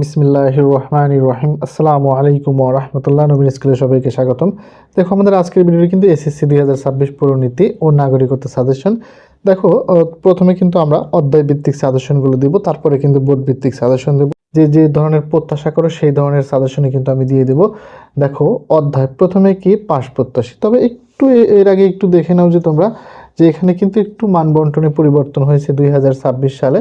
বিসমিল্লাহ রহমান রহিম আসসালামু আলাইকুম রহমতুল্লাহ। নবীন স্কুলে সবাইকে স্বাগতম। দেখো, আমাদের আজকের ভিডিওটি কিন্তু এসএসসি দুই হাজার ছাব্বিশ পৌরনীতি ও নাগরিকত্ব সাজেশন। দেখো প্রথমে কিন্তু আমরা অধ্যায় ভিত্তিক সাজেশনগুলো দিব, তারপরে কিন্তু বোর্ড ভিত্তিক সাজেশন দেবো। যে যে ধরনের প্রত্যাশা করো, সেই ধরনের সাজেশনই কিন্তু আমি দিয়ে দেব। দেখো, অধ্যায়, প্রথমে কি পাশ প্রত্যাশী? তবে একটু এর আগে একটু দেখে নাও যে তোমরা, যে এখানে কিন্তু একটু মানবন্টনে পরিবর্তন হয়েছে দুই হাজার ছাব্বিশ সালে।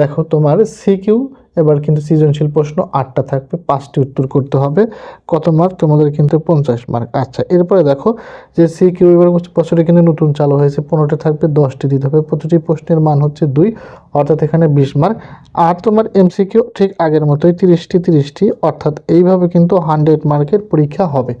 দেখো, তোমার সিকিউ এবার কিন্তু সৃজনশীল প্রশ্ন আটটা থাকবে, পাঁচটি উত্তর করতে হবে। কত মার্ক তোমাদের কিন্তু পঞ্চাশ মার্ক আচ্ছা এরপরে দেখো যে সি কিউ এবার বছরে কিন্তু নতুন চালু হয়েছে, পনেরোটা থাকবে, দশটি দিতে হবে। প্রতিটি প্রশ্নের মান হচ্ছে দুই, অর্থাৎ এখানে বিশ মার্ক আর তোমার এমসিকিউ ঠিক আগের মতোই তিরিশটি তিরিশটি, অর্থাৎ এইভাবে কিন্তু হান্ড্রেড মার্কের পরীক্ষা হবে।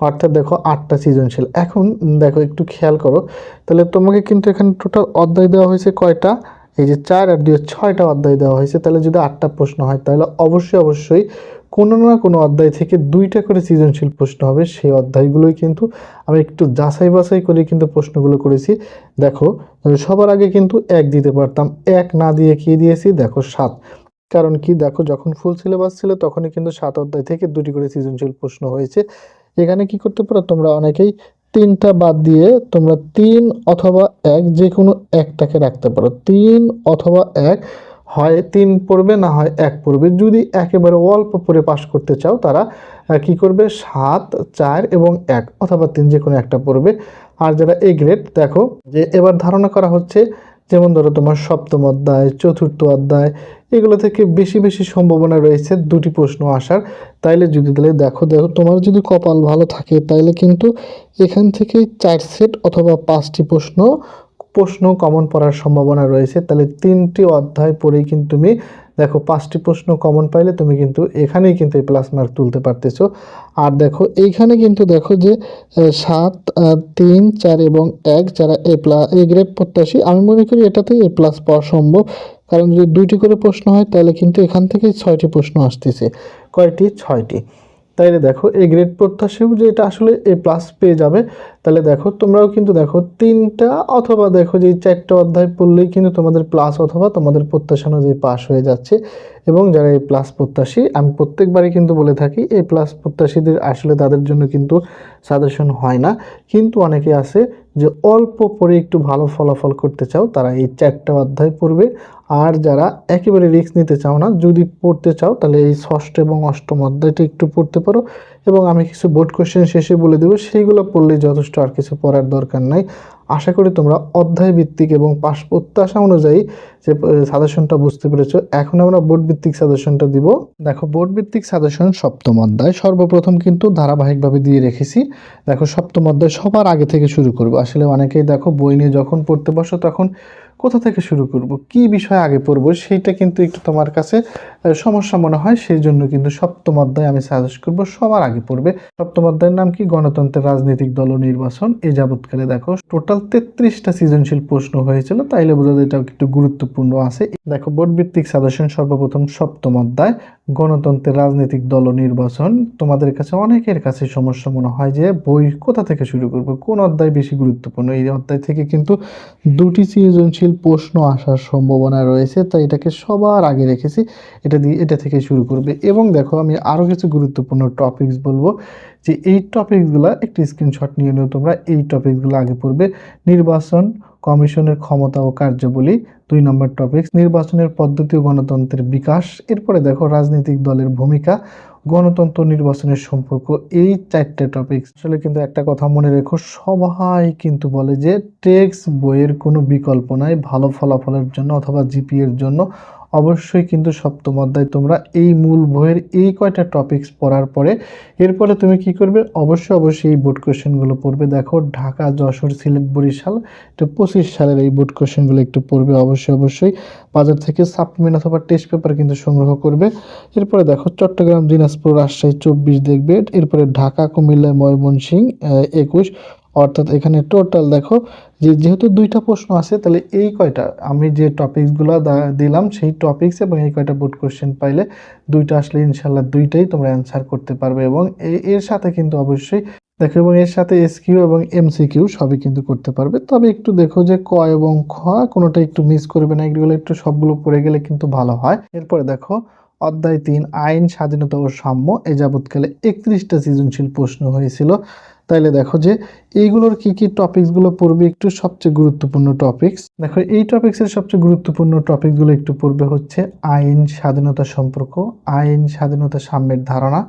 অর্থাৎ দেখো আটটা সৃজনশীল। এখন দেখো, একটু খেয়াল করো। তাহলে তোমাকে কিন্তু এখানে টোটাল অধ্যায় দেওয়া হয়েছে কয়টা? এই যে চার আর দুই ছয়টা অধ্যায় দেওয়া হয়েছে, তাহলে যদি আটটা প্রশ্ন হয়, তাহলে অবশ্যই অবশ্যই কোনো না কোনো অধ্যায় থেকে দুইটা করে সৃজনশীল প্রশ্ন হবে। সেই অধ্যায়গুলোই কিন্তু আমি একটু যাচাই বাছাই করে কিন্তু প্রশ্নগুলো করেছি। দেখো সবার আগে কিন্তু এক দিতে পারতাম। এক না দিয়ে কি দিয়েছি? দেখো, সাত। কারণ কি? দেখো, যখন ফুল সিলেবাস ছিল, তখনই কিন্তু সাত অধ্যায় থেকে দুটি করে সৃজনশীল প্রশ্ন হয়েছে। এখানে কি করতে পারো? তোমরা অনেকেই তিনটা বাদ দিয়ে তোমরা তিন অথবা এক যে কোনো একটাকে রাখতে পারো। তিন অথবা এক, হয় তিন পড়বে, না হয় এক পড়বে। যদি একেবারে অল্প পড়ে পাশ করতে চাও, তারা কি করবে? সাত, চার এবং এক অথবা তিন যে কোনো একটা পড়বে। আর যারা এ গ্রেড, দেখো যে এবার ধারণা করা হচ্ছে, যেমন ধরো তোমার সপ্তম অধ্যায়, চতুর্থ অধ্যায় এগুলো থেকে বেশি বেশি সম্ভাবনা রয়েছে দুটি প্রশ্ন আসার। তাইলে যদি তাহলে দেখো দেখো তোমার যদি কপাল ভালো থাকে, তাইলে কিন্তু এখান থেকে চার সেট অথবা পাঁচটি প্রশ্ন প্রশ্ন কমন পড়ার সম্ভাবনা রয়েছে, তাহলে তিনটি অধ্যায় পড়েই কিন্তু তুমি দেখো পাঁচটি প্রশ্ন কমন পাইলে তুমি কিন্তু এখানেই কিন্তু এই প্লাস মার্ক তুলতে পারতেছো। আর দেখো এইখানে কিন্তু দেখো যে সাত তিন, চার এবং এক যারা এ প্লাস এ গ্রেড প্রত্যাশী, আমি মনে করি এটাতেই এ প্লাস পাওয়া সম্ভব। কারণ যদি দুইটি করে প্রশ্ন হয়, তাহলে কিন্তু এখান থেকেই ছয়টি প্রশ্ন আসতেছে। কয়টি? ছয়টি। তাইলে দেখো এ গ্রেড প্রত্যাশীও যে এটা আসলে এ প্লাস পেয়ে যাবে। তাহলে দেখো, তোমরাও কিন্তু দেখো তিনটা অথবা দেখো যে চারটা অধ্যায় পড়লেই কিন্তু তোমাদের প্লাস অথবা তোমাদের প্রত্যাশা অনুযায়ী পাস হয়ে যাচ্ছে। এবং যারা এই প্লাস প্রত্যাশী, আমি প্রত্যেকবারই কিন্তু বলে থাকি, এই প্লাস প্রত্যাশীদের আসলে তাদের জন্য কিন্তু সাজেশন হয় না। কিন্তু অনেকে আছে যে অল্প পরে একটু ভালো ফলাফল করতে চাও, তারা এই চারটা অধ্যায় পড়বে। আর যারা একেবারে রিস্ক নিতে চাও না, যদি পড়তে চাও, তাহলে এই ষষ্ঠ এবং অষ্টম অধ্যায়টা একটু পড়তে পারো। এবং আমি কিছু বোর্ড কোশ্চেন শেষে বলে দেবো, সেইগুলো পড়লেই যথেষ্ট আর কিছু পড়ার দরকার নাই। আশা করি তোমরা অধ্যায় ভিত্তিক এবং পাশ প্রত্যাশা অনুযায়ী যে সাজেশনটা বুঝতে পেরেছ, এখন আমরা বোর্ড ভিত্তিক সাজেশনটা দিব। দেখো বোর্ড ভিত্তিক সাজেশন সপ্তম অধ্যায়। সর্বপ্রথম কিন্তু ধারাবাহিকভাবে দিয়ে রেখেছি। দেখো, সপ্তম অধ্যায় সবার আগে থেকে শুরু করব। আসলে অনেকেই দেখো বই নিয়ে যখন পড়তে বসো, তখন কোথা থেকে শুরু করব? কি বিষয় আগে পড়ব? সেইটা কিন্তু একটু তোমার কাছে সমস্যা মনে হয়। সেই জন্য কিন্তু সপ্তম অধ্যায় আমি সাজেস্ট করব। সবার আগে পড়বে। সপ্তম অধ্যায়ের নাম কি? গণতন্ত্রের রাজনৈতিক দল নির্বাচন। এ যাবৎকালে দেখো টোটাল তেত্রিশটা সৃজনশীল প্রশ্ন হয়েছিল। তাইলে বোঝা যায় এটাও একটু গুরুত্বপূর্ণ আছে। দেখো বোর্ড ভিত্তিক সাজেশন সর্বপ্রথম সপ্তম অধ্যায়। গণতন্ত্রের রাজনৈতিক দল নির্বাচন, তোমাদের কাছে অনেকের কাছে সমস্যা মনে হয় যে বই কোথা থেকে শুরু করব? কোন অধ্যায় বেশি গুরুত্বপূর্ণ? এই অধ্যায় থেকে কিন্তু দুটি সৃজনশীল প্রশ্ন আসার সম্ভাবনা রয়েছে, তাই এটাকে সবার আগে রেখেছি। এটা দিয়ে এটা থেকে শুরু করবে। এবং দেখো, আমি আরও কিছু গুরুত্বপূর্ণ টপিকস বলব যে এই টপিকসগুলো একটি স্ক্রিনশট নিয়ে নিও তোমরা। এই টপিকসগুলো আগে পড়বে। নির্বাচন কমিশনের ক্ষমতা ও কার্যাবলী, দুই নম্বর টপিক নির্বাচনের পদ্ধতি ও গণতন্ত্রের বিকাশ। এরপরে দেখো রাজনৈতিক দলের ভূমিকা, গণতন্ত্র নির্বাচনের সম্পর্ক, এই চারটে টপিক আসলে কিন্তু একটা কথা মনে রেখো, সবাই কিন্তু বলে যে টেক্সট বইয়ের কোনো বিকল্প নাই, ভালো ফলাফলের জন্য অথবা জিপিএর জন্য। অবশ্যই কিন্তু সপ্তম অধ্যায় তোমরা এই মূল বইয়ের এই কয়টা টপিকস পড়ার পরে এরপরে তুমি কি করবে? অবশ্যই অবশ্যই এই বোর্ড কোশ্চেনগুলো পড়বে। দেখো, ঢাকা, যশোর, সিলেট, বরিশাল এটা পঁচিশ সালের এই বোর্ড কোশ্চেনগুলো একটু পড়বে। অবশ্যই অবশ্যই বাজার থেকে সাপ্লিমেন্ট অথবা টেস্ট পেপার কিন্তু সংগ্রহ করবে। এরপরে দেখো, চট্টগ্রাম, দিনাজপুর, রাজশাহী, চব্বিশ দেখবে। এরপরে ঢাকা, কুমিল্লা, ময়মনসিংহ একুশ। অর্থাৎ এখানে টোটাল দেখো, যে যেহেতু দুইটা প্রশ্ন আছে, তাহলে এই কয়টা? আমি যে টপিকসগুলো দিলাম, সেই টপিকস এবং এই কয়টা বোর্ড কোশ্চেন পাইলে দুইটা আসলে ইনশাল্লাহ দুইটাই তোমরা অ্যান্সার করতে পারবে এবং এর সাথে কিন্তু অবশ্যই দেখো, এবং এর সাথে এসকিউ এবং এমসিকিউ সবই কিন্তু করতে পারবে। তবে একটু দেখো যে ক এবং খ, কোনোটা একটু মিস করবে না, এগুলো একটু সবগুলো পড়ে গেলে কিন্তু ভালো হয়। এরপরে দেখো, অধ্যায় তিন, আইন, স্বাধীনতা ও সাম্য, এ যাবৎকালে একত্রিশটা সৃজনশীল প্রশ্ন হয়েছিল। তাইলে দেখো যে এইগুলোর কি কি টপিকসগুলো পড়বে একটু সবচেয়ে গুরুত্বপূর্ণ টপিকস দেখো এই টপিক্সের সবচেয়ে গুরুত্বপূর্ণ টপিকগুলো একটু পড়বে হচ্ছে আইন স্বাধীনতা সম্পর্ক, আইন স্বাধীনতা সাম্যের ধারণা,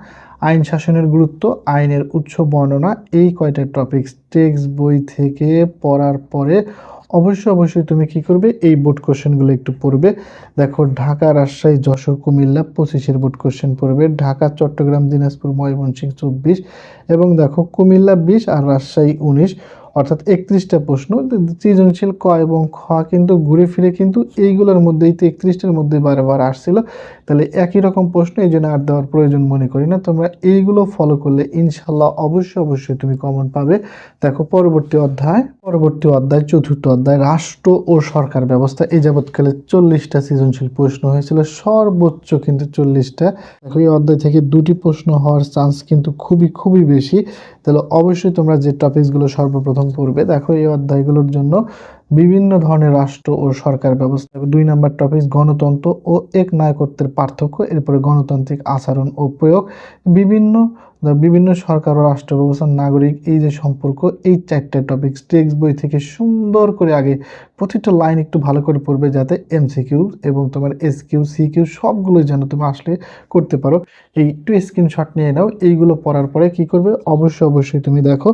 আইন শাসনের গুরুত্ব, আইনের উৎস বর্ণনা, এই কয়টা টপিকস টেক্সট বই থেকে পড়ার পরে অবশ্যই অবশ্যই তুমি কি করবে? এই বোর্ড কোশ্চেনগুলো একটু পড়বে। দেখো, ঢাকা, রাজশাহী, যশোর, কুমিল্লা পঁচিশের বোর্ড কোশ্চেন পড়বে। ঢাকা, চট্টগ্রাম, দিনাজপুর, ময়মনসিংহ চব্বিশ এবং দেখো, কুমিল্লা বিশ আর রাজশাহী উনিশ। অর্থাৎ একত্রিশটা প্রশ্ন। সৃজনশীল ক এবং খ কিন্তু ঘুরে ফিরে কিন্তু এইগুলোর মধ্যেই তো একত্রিশটার মধ্যে বারবার আসছিল। তাহলে একই রকম প্রশ্ন, এই জন্য আর দেওয়ার প্রয়োজন মনে করি না। তোমরা এইগুলো ফলো করলে ইনশাল্লাহ অবশ্যই অবশ্যই তুমি কমন পাবে। দেখো, পরবর্তী অধ্যায় পরবর্তী অধ্যায়, চতুর্থ অধ্যায়, রাষ্ট্র ও সরকার ব্যবস্থা, এই যাবৎকালে চল্লিশটা সৃজনশীল প্রশ্ন হয়েছিল। সর্বোচ্চ কিন্তু চল্লিশটা। দেখো, এই অধ্যায় থেকে দুটি প্রশ্ন হওয়ার চান্স কিন্তু খুবই খুবই বেশি। তাহলে অবশ্যই তোমরা যে টপিকসগুলো সর্বপ্রথম পড়বে, দেখো, এই অধ্যায়গুলোর জন্য বিভিন্ন ধরনের রাষ্ট্র ও সরকার ব্যবস্থা। দুই নম্বর টপিক গণতন্ত্র ও এক নায়কত্বের পার্থক্য, এরপরে গণতান্ত্রিক আচরণ ও প্রয়োগ। বিভিন্ন বিভিন্ন সরকার ও রাষ্ট্র ব্যবস্থার নাগরিক, এই যে সম্পর্ক, এই চারটে টপিক টেক্সট বই থেকে সুন্দর করে আগে প্রতিটা লাইন একটু ভালো করে পড়বে যাতে এমসিকিউ এবং তোমার এস কিউ সি কিউ সবগুলোই যেন তুমি আসলে করতে পারো। এই একটু স্ক্রিনশট নিয়ে নাও, এইগুলো পড়ার পরে কি করবে? অবশ্যই অবশ্যই তুমি দেখো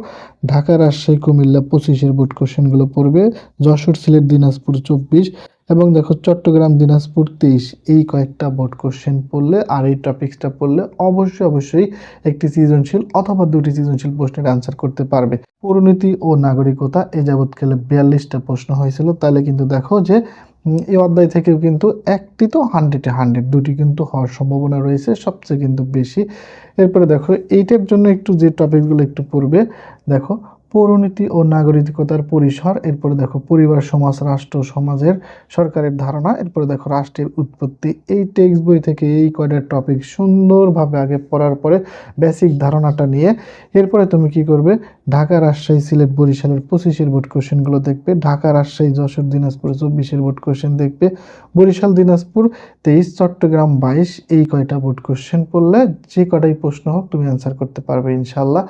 ঢাকা রাজশাহী, কুমিল্লা পঁচিশের বোর্ড কোশ্চেনগুলো পড়বে, যশোর, সিলেট, দিনাজপুর, চব্বিশ এবং দেখো চট্টগ্রাম, দিনাজপুর, তেইশ, এই কয়েকটা বোর্ড কোশ্চেন পড়লে আর এই টপিক্সটা পড়লে অবশ্যই অবশ্যই একটি সৃজনশীল অথবা দুটি সৃজনশীল প্রশ্নের অ্যান্সার করতে পারবে। পরিণতি ও নাগরিকতা, এ যাবৎকালে বিয়াল্লিশটা প্রশ্ন হয়েছিল। তাহলে কিন্তু দেখো যে এই অধ্যায় থেকেও কিন্তু একটি তো হান্ড্রেডে হান্ড্রেড দুটি কিন্তু হওয়ার সম্ভাবনা রয়েছে, সবচেয়ে কিন্তু বেশি। এরপরে দেখো, এইটার জন্য একটু যে টপিকগুলো একটু পড়বে, দেখো পৌরনীতি ও নাগরিকতার পরিসর, এরপরে দেখো পরিবার, সমাজ, রাষ্ট্র, সমাজের সরকারের ধারণা, এরপরে দেখো রাষ্ট্রের উৎপত্তি। এই টেক্সট বই থেকে এই কয়টা টপিক সুন্দরভাবে আগে পড়ার পরে বেসিক ধারণাটা নিয়ে এরপরে তুমি কি করবে? ঢাকা রাজশাহী, সিলেট, বরিশালের পঁচিশের বোর্ড কোশ্চেনগুলো দেখবে, ঢাকা রাজশাহী, যশোর, দিনাজপুর, চব্বিশের বোর্ড কোশ্চেন দেখবে, বরিশাল, দিনাজপুর, তেইশ, চট্টগ্রাম, বাইশ, এই কয়টা বোর্ড কোশ্চেন পড়লে যে কটাই প্রশ্ন হোক তুমি অ্যান্সার করতে পারবে ইনশাল্লাহ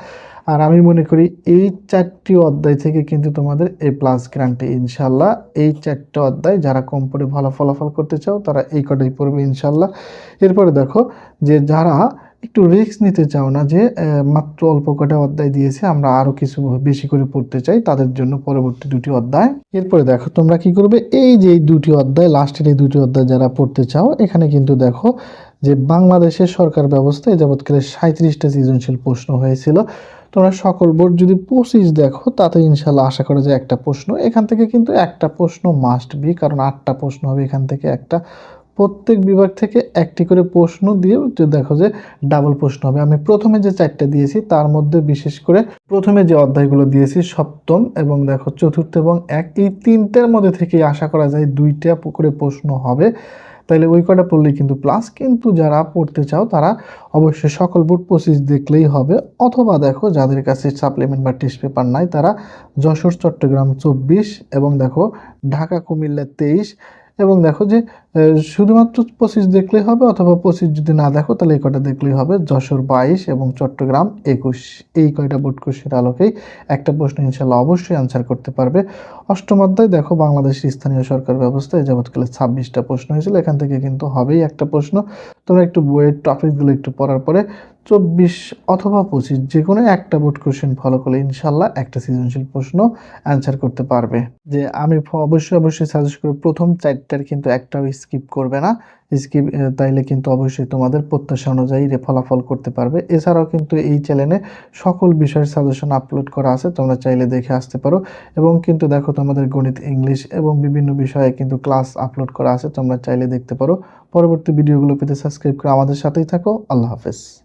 আর আমি মনে করি এই চারটি অধ্যায় থেকে কিন্তু তোমাদের এ প্লাস গ্রান্টে ইনশাল্লাহ এই চারটে অধ্যায় যারা কম পড়ে ভালো ফলাফল করতে চাও, তারা এই কটাই পড়বে ইনশাল্লাহ। এরপরে দেখো যে যারা একটু রিস্ক নিতে চাও না যে মাত্র অল্প কটা অধ্যায় দিয়েছে, আমরা আরও কিছু বেশি করে পড়তে চাই, তাদের জন্য পরবর্তী দুটি অধ্যায়। এরপরে দেখো তোমরা কি করবে, এই যে দুটি অধ্যায় লাস্টের এই দুটি অধ্যায় যারা পড়তে চাও, এখানে কিন্তু দেখো যে বাংলাদেশের সরকার ব্যবস্থা এ যাবৎকালে সাঁত্রিশটা সৃজনশীল প্রশ্ন হয়েছিল। তোমরা সকল বোর্ড যদি পঁচিশ দেখো, তাতে ইনশাল্লাহ আশা করা যে একটা প্রশ্ন। এখান থেকে কিন্তু একটা প্রশ্ন মাস্ট বি কারণ আটটা প্রশ্ন হবে এখান থেকে একটা। প্রত্যেক বিভাগ থেকে একটি করে প্রশ্ন দিয়ে দেখো যে ডাবল প্রশ্ন হবে। আমি প্রথমে যে চারটা দিয়েছি, তার মধ্যে বিশেষ করে প্রথমে যে অধ্যায়গুলো দিয়েছি, সপ্তম এবং দেখো চতুর্থ এবং এক, এই তিনটের মধ্যে থেকে আশা করা যায় দুইটা করে প্রশ্ন হবে। তাইলে ওই কটা পড়লেই কিন্তু প্লাস কিন্তু যারা পড়তে চাও তারা অবশ্যই সকল বোর্ড পঁচিশ দেখলেই হবে। অথবা দেখো যাদের কাছে সাপ্লিমেন্ট বা টেস্ট পেপার নাই, তারা যশোর, চট্টগ্রাম, চব্বিশ এবং দেখো ঢাকা, কুমিল্লা, তেইশ এবং দেখো যে শুধুমাত্র পঁচিশ দেখলেই হবে অথবা পঁচিশ যদি না দেখো, তাহলে এই কটা দেখলেই হবে? যশোর বাইশ এবং চট্টগ্রাম একুশ। এই কয়টা বোর্ড কোশ্চের আলোকেই একটা প্রশ্ন ইনশাল্লাহ অবশ্যই আনসার করতে পারবে। অষ্টম অধ্যায়, দেখো বাংলাদেশের স্থানীয় সরকার ব্যবস্থা, এই যাবৎকালে ছাব্বিশটা প্রশ্ন হয়েছিল। এখান থেকে কিন্তু হবেই একটা প্রশ্ন। তোমরা একটু বইয়ের টপিকগুলো একটু পড়ার পরে চব্বিশ অথবা পঁচিশ যে কোনো একটা বোর্ড কোশ্চেন ফলো করলে ইনশাল্লাহ একটা সৃজনশীল প্রশ্ন অ্যান্সার করতে পারবে। যে আমি অবশ্যই অবশ্যই সাজেস্ট করব, প্রথম চারটার কিন্তু একটাও স্কিপ করবে না। স্কিপ তাইলে কিন্তু অবশ্যই তোমাদের প্রত্যাশা অনুযায়ী ফলাফল করতে পারবে। এছাড়াও কিন্তু এই চ্যানেলে সকল বিষয়ের সাজেশন আপলোড করা আছে, তোমরা চাইলে দেখে আসতে পারো। এবং কিন্তু দেখো তোমাদের গণিত ইংলিশ এবং বিভিন্ন বিষয়ে কিন্তু ক্লাস আপলোড করা আছে, তোমরা চাইলে দেখতে পারো। পরবর্তী ভিডিওগুলো পেতে সাবস্ক্রাইব করে আমাদের সাথেই থাকো। আল্লাহ হাফেজ।